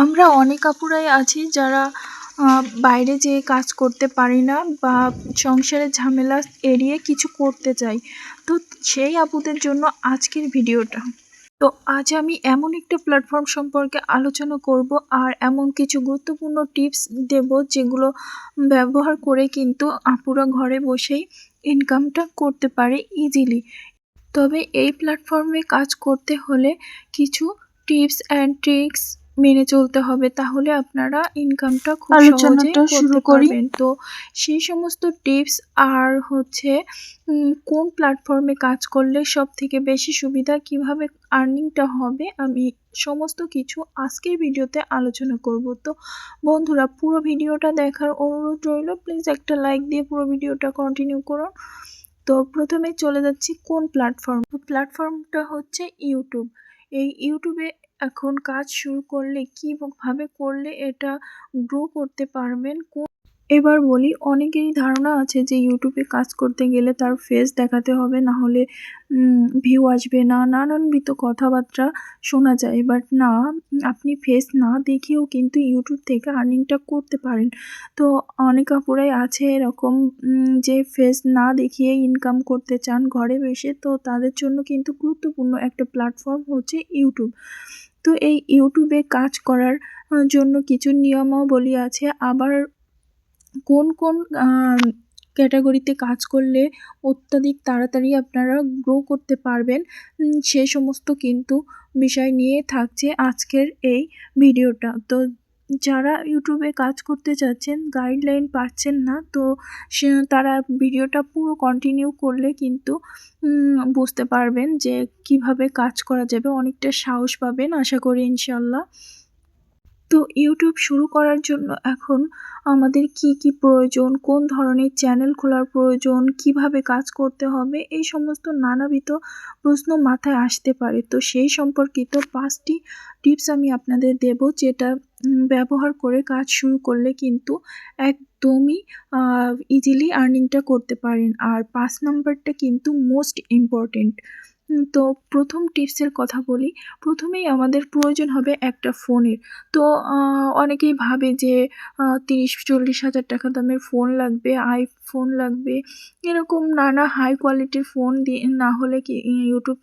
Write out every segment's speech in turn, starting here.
আমরা অনেক আপুরাই আছি যারা বাইরে যেয়ে কাজ করতে পারি না বা সংসারের ঝামেলা এড়িয়ে কিছু করতে চাই। তো সেই আপুদের জন্য আজকের ভিডিওটা। তো আজ আমি এমন একটা প্ল্যাটফর্ম সম্পর্কে আলোচনা করব আর এমন কিছু গুরুত্বপূর্ণ টিপস দেব যেগুলো ব্যবহার করে কিন্তু আপুরা ঘরে বসেই ইনকামটা করতে পারে ইজিলি তবে এই প্ল্যাটফর্মে কাজ করতে হলে কিছু টিপস অ্যান্ড ট্রিক্স মেনে চলতে হবে তাহলে আপনারা ইনকামটা খুব সহজে শুরু করতে পারবেন। তো সেই সমস্ত টিপস আর হচ্ছে কোন প্ল্যাটফর্মে কাজ করলে সব থেকে বেশি সুবিধা কীভাবে আর্নিংটা হবে আমি সমস্ত কিছু আজকের ভিডিওতে আলোচনা করব। তো বন্ধুরা পুরো ভিডিওটা দেখার অনুরোধ রইল প্লিজ একটা লাইক দিয়ে পুরো ভিডিওটা কন্টিনিউ করুন। তো প্রথমে চলে যাচ্ছি কোন প্ল্যাটফর্ম প্ল্যাটফর্মটা হচ্ছে ইউটিউব এই ইউটিউবে এখন কাজ শুরু করলে কীভাবে করলে এটা গ্রো করতে পারবেন? কোন এবার বলি, অনেকেরই ধারণা আছে যে ইউটিউবে কাজ করতে গেলে তার ফেস দেখাতে হবে, না হলে ভিউ আসবে না নানানবিধ কথাবার্তা শোনা যায়। বাট না, আপনি ফেস না দেখিয়েও কিন্তু ইউটিউব থেকে আর্নিংটা করতে পারেন। তো অনেক আপুরাই আছে এরকম যে ফেস না দেখিয়ে ইনকাম করতে চান ঘরে বসে, তো তাদের জন্য কিন্তু গুরুত্বপূর্ণ একটা প্ল্যাটফর্ম হচ্ছে ইউটিউব তো এই ইউটিউবে কাজ করার জন্য কিছু নিয়মাবলী আছে। আবার কোন কোন ক্যাটাগরিতে কাজ করলে অত্যাধিক তাড়াতাড়ি আপনারা গ্রো করতে পারবেন সে সমস্ত কিন্তু বিষয় নিয়ে থাকছে আজকের এই ভিডিওটা। তো যারা ইউটিউবে কাজ করতে চাচ্ছেন গাইডলাইন পাচ্ছেন না, তো সে, তারা ভিডিওটা পুরো কন্টিনিউ করলে কিন্তু বুঝতে পারবেন যে কীভাবে কাজ করা যাবে। অনেকটা সাহস পাবেন, আশা করি ইনশাল্লাহ তো ইউটিউব শুরু করার জন্য এখন আমাদের কি কি প্রয়োজন, কোন ধরনের চ্যানেল খোলার প্রয়োজন, কীভাবে কাজ করতে হবে, এই সমস্ত নানাবিধ প্রশ্ন মাথায় আসতে পারে। তো সেই সম্পর্কিত পাঁচটি টিপস আমি আপনাদের দেব যেটা ব্যবহার করে কাজ শুরু করলে কিন্তু একদমই ইজিলি আর্নিংটা করতে পারেন। আর পাঁচ নাম্বারটা কিন্তু মোস্ট ইম্পর্টেন্ট তো প্রথম টিপসের কথা বলি। প্রথমেই আমাদের প্রয়োজন হবে একটা ফোনের। তো অনেকেই ভাবে যে তিরিশ, চল্লিশ হাজার টাকা দামের ফোন লাগবে, আইফোন লাগবে। এরকম নানা হাই কোয়ালিটির ফোন দিয়ে না হলে কি ইউটিউব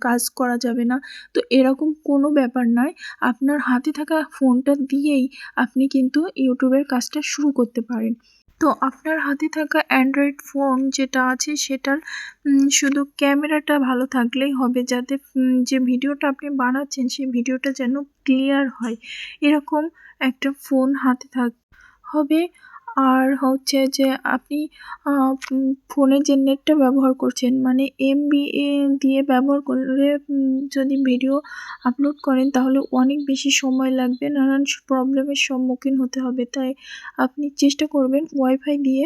কাজ করা যাবে না। তো এরকম কোনো ব্যাপার নয়। আপনার হাতে থাকা ফোনটা দিয়েই আপনি কিন্তু ইউটিউবের কাজটা শুরু করতে পারেন। তো আপনার হাতে থাকা অ্যান্ড্রয়েড ফোন যেটা আছে সেটার শুধু ক্যামেরাটা ভালো থাকলেই হবে যাতে যে ভিডিওটা আপনি বানাচ্ছেন সেই ভিডিওটা যেন ক্লিয়ার হয়। এরকম একটা ফোন হাতে থাক, হবে। আর হচ্ছে যে আপনি ফোনে যে নেটটা ব্যবহার করছেন মানে এমবি দিয়ে ব্যবহার করলে যদি ভিডিও আপলোড করেন তাহলে অনেক বেশি সময় লাগবে, নানান প্রবলেমের সম্মুখীন হতে হবে। তাই আপনি চেষ্টা করবেন ওয়াইফাই দিয়ে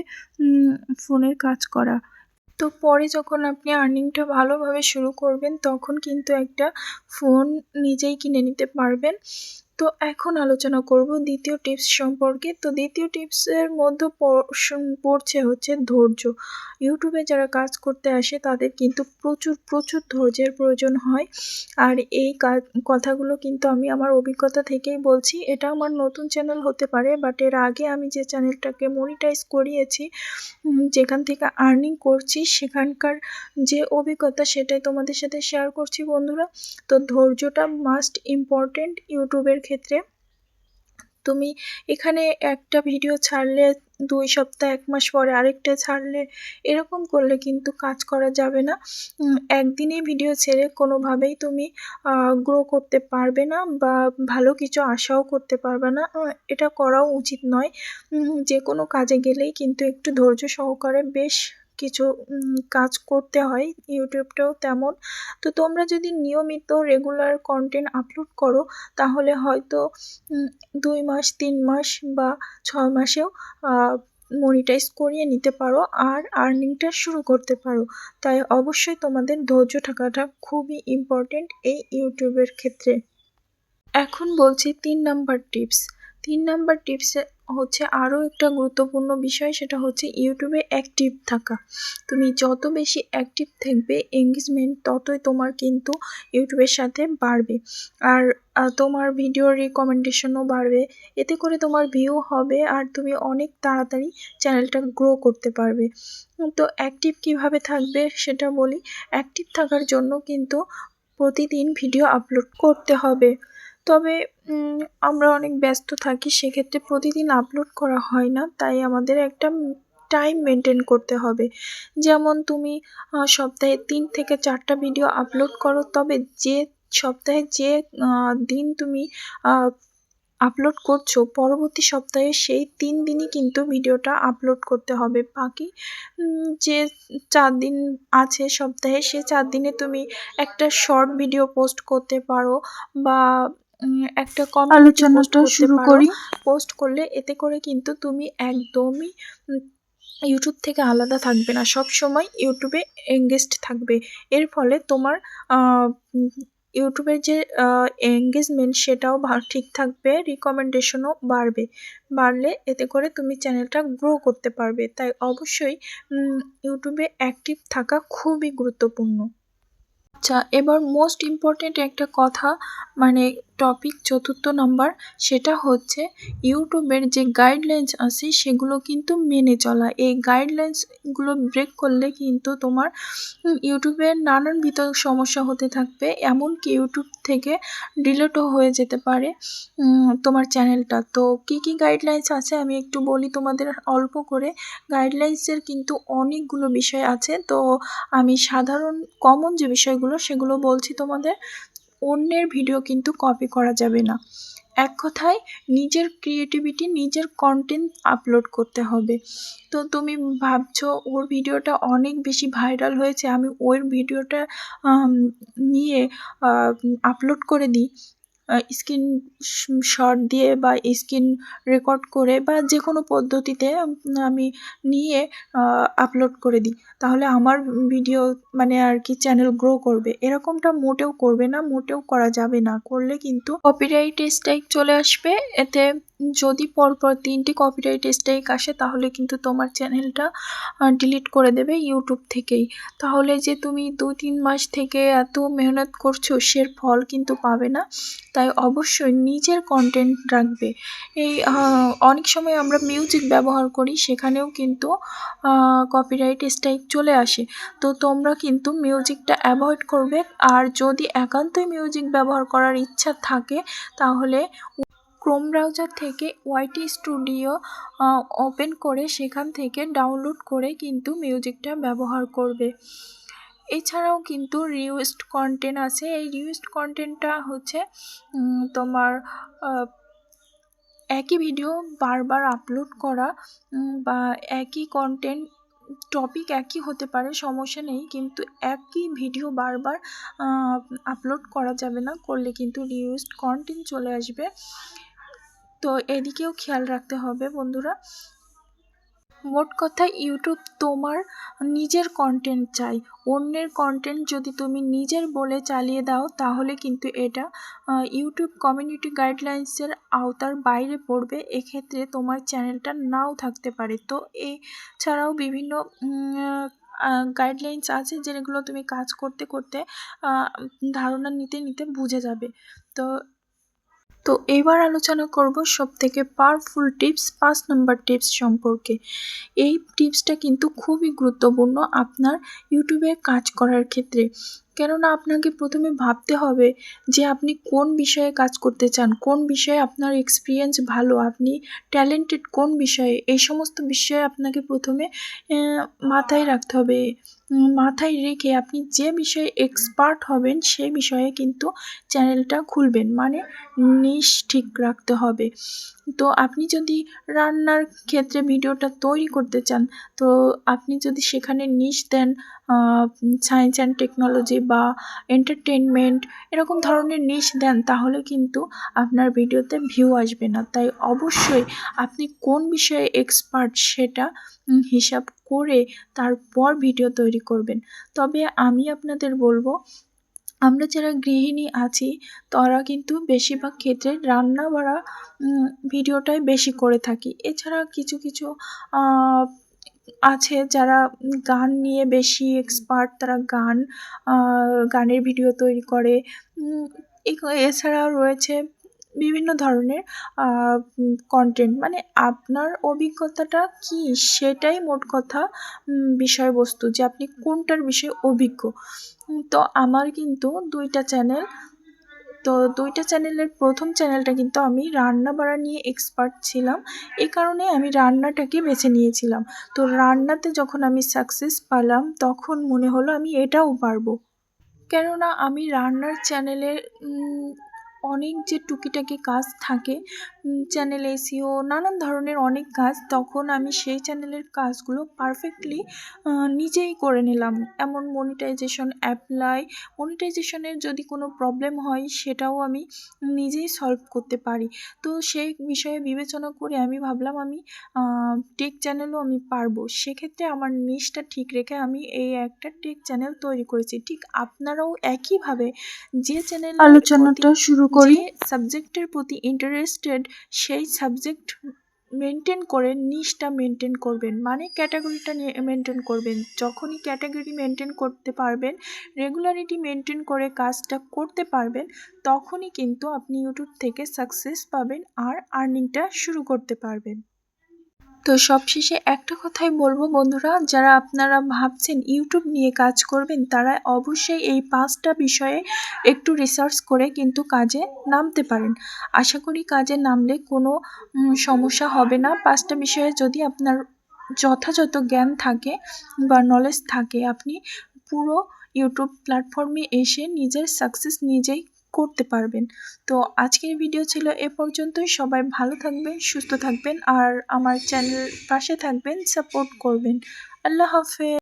ফোনের কাজ করা। তো পরে যখন আপনি আর্নিংটা ভালোভাবে শুরু করবেন, তখন কিন্তু একটা ফোন নিজেই কিনে নিতে পারবেন। তো এখন আলোচনা করব দ্বিতীয় টিপস সম্পর্কে। তো দ্বিতীয় টিপসের মধ্যে পড়- পড়ছে হচ্ছে ধৈর্য। ইউটিউবে যারা কাজ করতে আসে তাদের কিন্তু প্রচুর প্রচুর ধৈর্যের প্রয়োজন হয়। আর এই কথাগুলো কিন্তু আমি আমার অভিজ্ঞতা থেকেই বলছি। এটা আমার নতুন চ্যানেল হতে পারে, বাট এর আগে আমি যে চ্যানেলটাকে মনিটাইজ করিয়েছি যেখান থেকে আর্নিং করছি, সেখানকার যে অভিজ্ঞতা সেটাই তোমাদের সাথে শেয়ার করছি বন্ধুরা। তো ধৈর্যটা মাস্ট ইম্পর্টেন্ট ইউটিউবের ক্ষেত্রে। তুমি এখানে একটা ভিডিও ছাড়লে, দুই সপ্তাহ, এক মাস পরে আরেকটা ছাড়লে এরকম করলে কিন্তু কাজ করা যাবে না। একদিনেই ভিডিও ছেড়ে কোনোভাবেই তুমি গ্রো করতে পারবে না বা ভালো কিছু আশাও করতে পারবে না। এটা করাও উচিত নয়। যে কোনো কাজে গেলেই কিন্তু একটু ধৈর্য সহকারে বেশ কিছু কাজ করতে হয়, ইউটিউবটাও তেমন। তো তোমরা যদি নিয়মিত রেগুলার কন্টেন্ট আপলোড করো, তাহলে হয়তো দুই মাস, তিন মাস বা ছয় মাসেও মনিটাইজ করিয়ে নিতে পারো আর আর্নিংটা শুরু করতে পারো। তাই অবশ্যই তোমাদের ধৈর্য থাকাটা খুবই ইম্পর্টেন্ট এই ইউটিউবের ক্ষেত্রে। এখন বলছি তিন নাম্বার টিপস তিন নাম্বার টিপসে হচ্ছে আরও একটা গুরুত্বপূর্ণ বিষয়, সেটা হচ্ছে ইউটিউবে অ্যাক্টিভ থাকা। তুমি যত বেশি অ্যাক্টিভ থাকবে এঙ্গেজমেন্ট ততই তোমার কিন্তু ইউটিউবের সাথে বাড়বে। আর তোমার ভিডিওর রিকমেন্ডেশনও বাড়বে। এতে করে তোমার ভিউ হবে আর তুমি অনেক তাড়াতাড়ি চ্যানেলটা গ্রো করতে পারবে। তো অ্যাক্টিভ কীভাবে থাকবে সেটা বলি। অ্যাক্টিভ থাকার জন্য কিন্তু প্রতিদিন ভিডিও আপলোড করতে হবে। তবে আমরা অনেক ব্যস্ত থাকি, সেক্ষেত্রে প্রতিদিন আপলোড করা হয় না। তাই আমাদের একটা টাইম মেনটেন করতে হবে। যেমন তুমি সপ্তাহে তিন থেকে চারটা ভিডিও আপলোড করো, তবে যে সপ্তাহে যে দিন তুমি আপলোড করছ, পরবর্তী সপ্তাহে সেই তিন দিনই কিন্তু ভিডিওটা আপলোড করতে হবে। বাকি যে চার দিন আছে সপ্তাহে, সে চার দিনে তুমি একটা শর্ট ভিডিও পোস্ট করতে পারো বা একটা কমেন্ট আলোচনাটা শুরু করি। পোস্ট করলে এতে করে কিন্তু তুমি একদমই ইউটিউব থেকে আলাদা থাকবে না। সব সময় ইউটিউবে এঙ্গেজড থাকবে। এর ফলে তোমার ইউটিউবের যে এঙ্গেজমেন্ট সেটাও ঠিক থাকবে রিকমেন্ডেশনও বাড়বে। বাড়লে এতে করে তুমি চ্যানেলটা গ্রো করতে পারবে। তাই অবশ্যই ইউটিউবে অ্যাক্টিভ থাকা খুবই গুরুত্বপূর্ণ। আচ্ছা এবার মোস্ট ইম্পর্ট্যান্ট একটা কথা মানে টপিক চতুর্থ নম্বর সেটা হচ্ছে ইউটিউবের যে গাইডলাইন্স আছে সেগুলো কিন্তু মেনে চলা। এই গাইডলাইন্সগুলো ব্রেক করলে কিন্তু তোমার ইউটিউবের নানানবিধ সমস্যা হতে থাকবে, এমনকি ইউটিউব থেকে ডিলেটও হয়ে যেতে পারে তোমার চ্যানেলটা তো কি কি গাইডলাইন্স আছে আমি একটু বলি তোমাদের অল্প করে। গাইডলাইন্সের কিন্তু অনেকগুলো বিষয় আছে। তো আমি সাধারণ কমন যে বিষয়গুলো সেগুলো বলছি তোমাদের। অন্যের ভিডিও কিন্তু কপি করা যাবে না। এক কথায়, নিজের ক্রিয়েটিভিটি নিজের কন্টেন্ট আপলোড করতে হবে। তো তুমি ভাবছ, ওর ভিডিওটা অনেক বেশি ভাইরাল হয়েছে, আমি ওর ভিডিওটা নিয়ে আপলোড করে দিই। স্ক্রিন শট দিয়ে বা স্ক্রিন রেকর্ড করে বা যে কোনো পদ্ধতিতে আমি নিয়ে আপলোড করে দিই। তাহলে আমার ভিডিও মানে আর কি চ্যানেল গ্রো করবে। এরকমটা মোটেও করবে না, মোটেও করা যাবে না। করলে কিন্তু কপিরাইট স্ট্রাইক চলে আসবে। এতে যদি পরপর তিনটি কপিরাইট স্ট্রাইক আসে, তাহলে কিন্তু তোমার চ্যানেলটা ডিলিট করে দেবে ইউটিউব থেকেই। তাহলে যে তুমি দু তিন মাস থেকে এত মেহনত করছ সের ফল কিন্তু পাবে না। তাই অবশ্যই নিজের কন্টেন্ট রাখবে। এই অনেক সময় আমরা মিউজিক ব্যবহার করি, সেখানেও কিন্তু কপিরাইট স্ট্রাইক চলে আসে। তো তোমরা কিন্তু মিউজিকটা অ্যাভয়েড করবে। আর যদি একান্তই মিউজিক ব্যবহার করার ইচ্ছা থাকে, তাহলে ক্রোম ব্রাউজার থেকে ওয়াইটি স্টুডিও ওপেন করে সেখান থেকে ডাউনলোড করে কিন্তু মিউজিকটা ব্যবহার করবে। এছাড়াও কিন্তু রিউজড কন্টেন্ট আছে। এই রিউজড কন্টেন্টটা হচ্ছে তোমার একই ভিডিও বারবার আপলোড করা বা একই কন্টেন্ট টপিক একই হতে পারে, সমস্যা নেই। কিন্তু একই ভিডিও বারবার আপলোড করা যাবে না, করলে কিন্তু রিউজড কন্টেন্ট চলে আসবে। তো এদিকেও খেয়াল রাখতে হবে বন্ধুরা। মোট কথা ইউটিউব তোমার নিজের কন্টেন্ট চাই। অন্যের কন্টেন্ট যদি তুমি নিজের বলে চালিয়ে দাও, তাহলে কিন্তু এটা ইউটিউব কমিউনিটি গাইডলাইন্সের আওতার বাইরে পড়বে। এক্ষেত্রে তোমার চ্যানেলটা নাও থাকতে পারে। তো এছাড়াও বিভিন্ন গাইডলাইন্স আছে যেগুলো তুমি কাজ করতে করতে ধারণা নিতে নিতে বুঝে যাবে। তো তো এবার আলোচনা করব সব থেকে পাওয়ারফুল টিপস পাঁচ নম্বর টিপস সম্পর্কে। এই টিপসটা কিন্তু খুবই গুরুত্বপূর্ণ আপনার ইউটিউবে কাজ করার ক্ষেত্রে। কেননা আপনাকে প্রথমে ভাবতে হবে যে আপনি কোন বিষয়ে কাজ করতে চান, কোন বিষয়ে আপনার এক্সপিরিয়েন্স ভালো, আপনি ট্যালেন্টেড কোন বিষয়ে, এই সমস্ত বিষয়ে আপনাকে প্রথমে মাথায় রাখতে হবে। মাথায় রেখে আপনি যে বিষয়ে এক্সপার্ট হবেন সে বিষয়ে কিন্তু চ্যানেলটা খুলবেন মানে নিশ ঠিক রাখতে হবে। তো আপনি যদি রান্নার ক্ষেত্রে ভিডিওটা তৈরি করতে চান, তো আপনি যদি সেখানে নিশ দেন সায়েন্স অ্যান্ড টেকনোলজি বা এন্টারটেনমেন্ট এরকম ধরনের নিশ দেন, তাহলে কিন্তু আপনার ভিডিওতে ভিউ আসবে না। তাই অবশ্যই আপনি কোন বিষয়ে এক্সপার্ট সেটা হিসাব করে তারপর ভিডিও তৈরি করবেন। তবে আমি আপনাদের বলব, আমরা যারা গৃহিণী আছি, তারা কিন্তু বেশিরভাগ ক্ষেত্রে রান্না বাড়া ভিডিওটাই বেশি করে থাকি। এছাড়া কিছু কিছু আছে যারা গান নিয়ে বেশি এক্সপার্ট তারা গান গানের ভিডিও তৈরি করে। এছাড়াও রয়েছে বিভিন্ন ধরনের কন্টেন্ট মানে আপনার অভিজ্ঞতাটা কি? সেটাই মোট কথা বিষয়বস্তু যে আপনি কোনটার বিষয়ে অভিজ্ঞ। তো আমার কিন্তু দুইটা চ্যানেল তো দুইটা চ্যানেলের প্রথম চ্যানেলটা কিন্তু আমি রান্না বাড়া নিয়ে এক্সপার্ট ছিলাম। এই কারণে আমি রান্নাটাকে বেছে নিয়েছিলাম। তো রান্নাতে যখন আমি সাকসেস পালাম, তখন মনে হলো আমি এটাও পারব। কেননা আমি রান্নার চ্যানেলে অনেক যে টুকিটাকি কাজ থাকে চ্যানেল এসিও নানান ধরনের অনেক কাজ তখন আমি সেই চ্যানেলের কাজগুলো পারফেক্টলি নিজেই করে নিলাম। এমন মনিটাইজেশন অ্যাপ্লাই মনিটাইজেশনের যদি কোনো প্রবলেম হয় সেটাও আমি নিজেই সলভ করতে পারি। তো সেই বিষয়ে বিবেচনা করে আমি ভাবলাম আমি টেক চ্যানেলও আমি পারব। সেক্ষেত্রে আমার নিশটা ঠিক রেখে আমি এই একটা টেক চ্যানেল তৈরি করেছি। ঠিক আপনারাও একইভাবে যে চ্যানেল আলোচনাটা শুরু করি। সাবজেক্টের প্রতি ইন্টারেস্টেড সেই সাবজেক্ট মেনটেন করে নিশটা মেনটেন করবেন। মানে ক্যাটাগরিটা মেনটেন করবেন। যখনই ক্যাটাগরি মেনটেন করতে পারবেন রেগুলারিটি মেনটেন করে কাজটা করতে পারবেন, তখনই কিন্তু আপনি ইউটিউব থেকে সাকসেস পাবেন আর আর্নিংটা শুরু করতে পারবেন। তো সবশেষে একটা কথাই বলব বন্ধুরা, যারা আপনারা ভাবছেন ইউটিউব নিয়ে কাজ করবেন, তারা অবশ্যই এই পাঁচটা বিষয়ে একটু রিসার্চ করে কিন্তু কাজে নামতে পারেন। আশা করি কাজে নামলে কোনো সমস্যা হবে না। পাঁচটা বিষয়ে যদি আপনার যথাযথ জ্ঞান থাকে বা নলেজ থাকে, আপনি পুরো ইউটিউব প্ল্যাটফর্মে এসে নিজের সাকসেস নিজেই করতে পারবেন। তো আজকের ভিডিও ছিল এ পর্যন্তই। সবাই ভালো থাকবেন, সুস্থ থাকবেন আর আমার চ্যানেল পাশে থাকবেন সাপোর্ট করবেন। আল্লাহ হাফেজ।